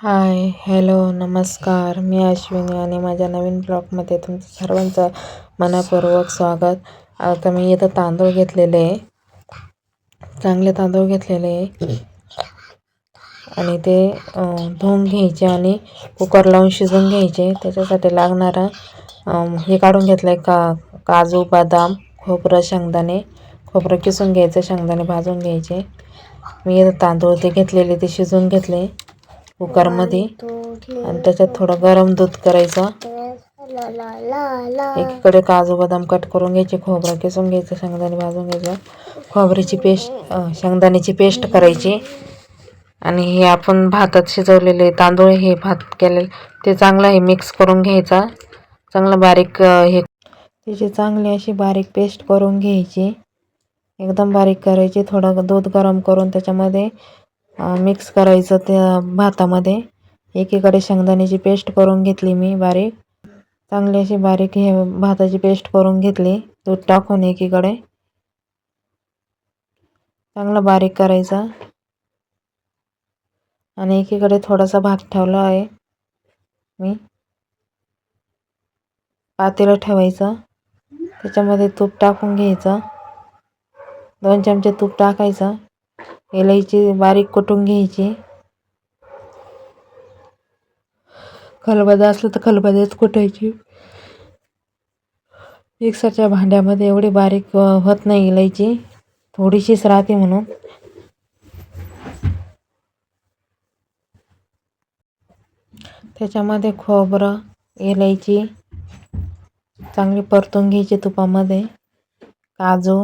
Hi hello नमस्कार. मी अश्विनी आणि माझ्या नवीन ब्लॉगमध्ये तुमचं सर्वांचं मनापूर्वक स्वागत. आता मी इथं तांदूळ घेतलेले आहे. चांगले तांदूळ घेतलेले आहे. आणि ते धुवून घ्यायचे आणि कुकर लावून शिजवून घ्यायचे. त्याच्यासाठी लागणारा हे काढून घेतलं आहे का काजू बदाम खोबरं शेंगदाणे. खोबरं किसून घ्यायचं शेंगदाणे भाजून घ्यायचे. मी इथं तांदूळ ते घेतलेले ते शिजवून घेतले. कुकरमध्ये. आणि त्याच्यात थोडं गरम दूध करायचं. एकीकडे काजू बदाम कट करून घ्यायचे खोबरं किसून घ्यायचं शेंगदाणे भाजून घ्यायचं. खोबऱ्याची पेस्ट शेंगदाण्याची पेस्ट करायची. आणि हे आपण भातात शिजवलेले तांदूळ हे भात केलेले ते चांगलं हे मिक्स करून घ्यायचा. चांगलं बारीक हे त्याची चांगली अशी बारीक पेस्ट करून घ्यायची. एकदम बारीक करायची थोडं दूध गरम करून त्याच्यामध्ये मिक्स करायचं त्या भातामध्ये. एकीकडे शेंगदाण्याची पेस्ट करून घेतली मी बारीक. चांगली अशी बारीक हे भाताची पेस्ट करून घेतली. दूध टाकून एकीकडे. चांगलं बारीक करायचा. आणि एकीकडे थोडासा भात ठेवला आहे मी. पातेलं ठेवायचं. त्याच्यामध्ये तूप टाकून घ्यायचं. दोन चमचे तूप टाकायचं. इलायची बारीक कुटून घ्यायची. खलबदा असलं तर खलबद्याच कुटायची. मिक्सरच्या भांड्यामध्ये एवढी बारीक होत नाही इलायची थोडीशीच राहते म्हणून. त्याच्यामध्ये खोबरं इलायची चांगली परतून घ्यायची तुपामध्ये. काजू.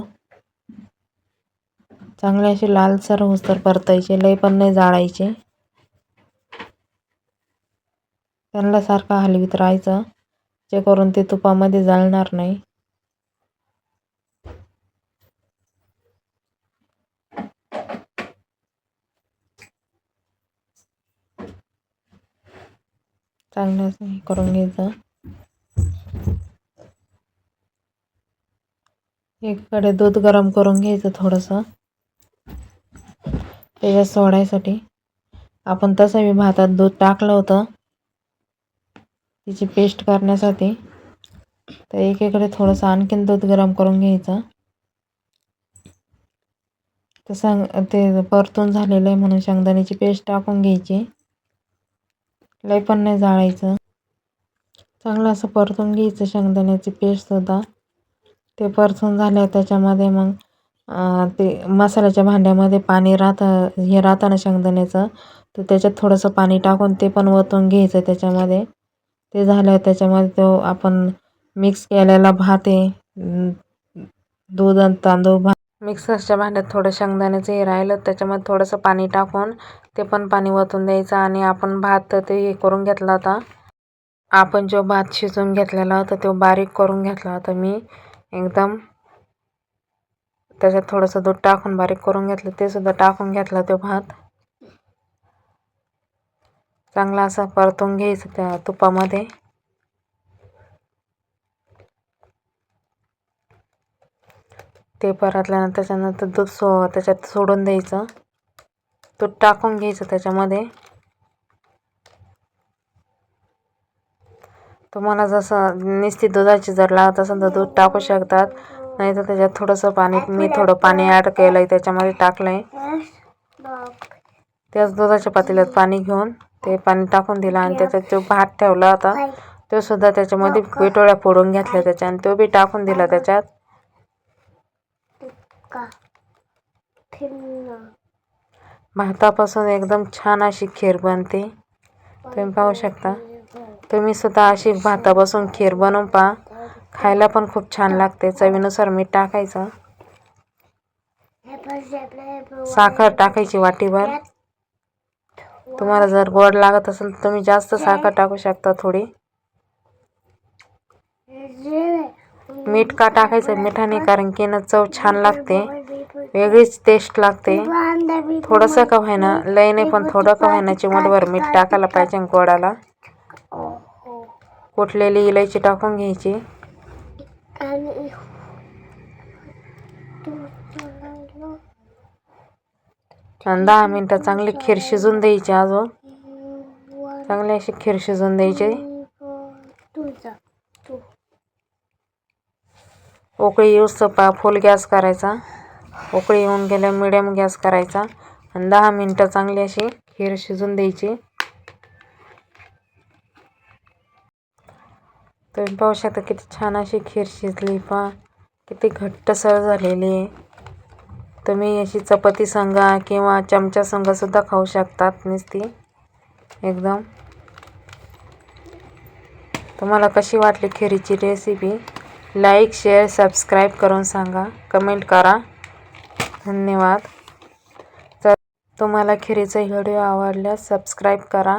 चांगले असे लालसर होसर परतायचे लय पण नाही जाळायचे. त्यांना सारखं हलवीत राहायचं जे करून ते तुपामध्ये जाळणार नाही. चांगलं असं हे करून घ्यायचं. एकीकडे दूध गरम करून घ्यायचं थोडंसं. त्याच्यात सोडायसाठी. आपण तसं मी भातात दूध टाकलं होतं. तिची पेस्ट करण्यासाठी. तर एकीकडे थोडंसं आणखीन दूध गरम करून घ्यायचं. तर सांग ते परतून झालेलं आहे म्हणून शेंगदाण्याची पेस्ट टाकून घ्यायची. लय पण नाही जाळायचं. चांगलं असं परतून घ्यायचं शेंगदाण्याची पेस्टसुद्धा ते परतून झालं त्याच्यामध्ये मग ते मसाल्याच्या भांड्यामध्ये पाणी राहतं हे राहतं ना शेंगदाण्याचं. तर त्याच्यात थोडंसं पाणी टाकून ते पण ओतून घ्यायचं त्याच्यामध्ये. ते झालं त्याच्यामध्ये तो आपण मिक्स केलेला भात आहे. दूध आणि तांदूळ भात. मिक्सरच्या भांड्यात थोडं शेंगदाण्याचं हे राहिलं त्याच्यामध्ये थोडंसं पाणी टाकून ते पण पाणी ओतून द्यायचं आणि आपण भात ते हे करून घेतला होता. आपण जो भात शिजवून घेतलेला होता तो बारीक करून घेतला होता मी. एकदम त्याच्यात थोडंसं दूध टाकून बारीक करून घेतलं ते सुद्धा टाकून घेतला तो भात. चांगला असा परतून घ्यायचं त्या तुपामध्ये. ते परतल्यानंतर त्याच्यानंतर दूध सो त्याच्यात सोडून द्यायचं. दूध टाकून घ्यायचं त्याच्यामध्ये. तुम्हाला जसं निस्ती दुधाची जर लागत असेल तर दूध टाकू शकतात. नाही तर त्याच्यात थोडंसं पाणी मी थोडं पाणी ॲड केलं आहे त्याच्यामध्ये टाकलं आहे त्याच दुधाच्या पातेल्यात पाणी घेऊन ते पाणी टाकून दिलं आणि त्याच्यात जो भात ठेवला होता तो सुद्धा त्याच्यामध्ये पिठोळ्या फोडून घेतल्या त्याच्या आणि तो बी टाकून दिला त्याच्यात. भातापासून एकदम छान अशी खीर बनते. तुम्ही पाहू शकता. तुम्ही सुद्धा अशी भातापासून खीर बनवून पहा. खायला पण खूप छान लागते. चवीनुसार मीठ टाकायचं. साखर टाकायची वाटीभर. तुम्हाला जर गोड लागत असेल तर तुम्ही जास्त साखर टाकू शकता थोडी. मीठ का टाकायचं? मिठाने कारण की ना चव छान लागते. वेगळीच टेस्ट लागते. थोडंसं का व्हायना लय नाही पण थोडं का व्हायना चिमटभर मीठ टाकायला पाहिजे गोडाला. कुठलेली इलायची टाकून घ्यायची. आणि दहा मिनटं चांगली खीर शिजून द्यायची अजून चांगली अशी खीर शिजवून द्यायची उकळी येऊस पा फुल गॅस करायचा उकळी येऊन गेल्या मिडियम गॅस करायचा आणि दहा मिनटं चांगली अशी खीर शिजून द्यायची तुम्ही पाहू शकता किती छान अशी खीर शिजली पहा. किती घट्टसर झालेली आहे. तुम्ही अशी चपाती सांगा किंवा चमचा सांगासुद्धा खाऊ शकतात नुसती. एकदम. तुम्हाला कशी वाटली खिरीची रेसिपी लाईक शेअर सबस्क्राईब करून सांगा. कमेंट करा. धन्यवाद. तर तुम्हाला खिरीचा व्हिडिओ आवडल्यास सबस्क्राईब करा.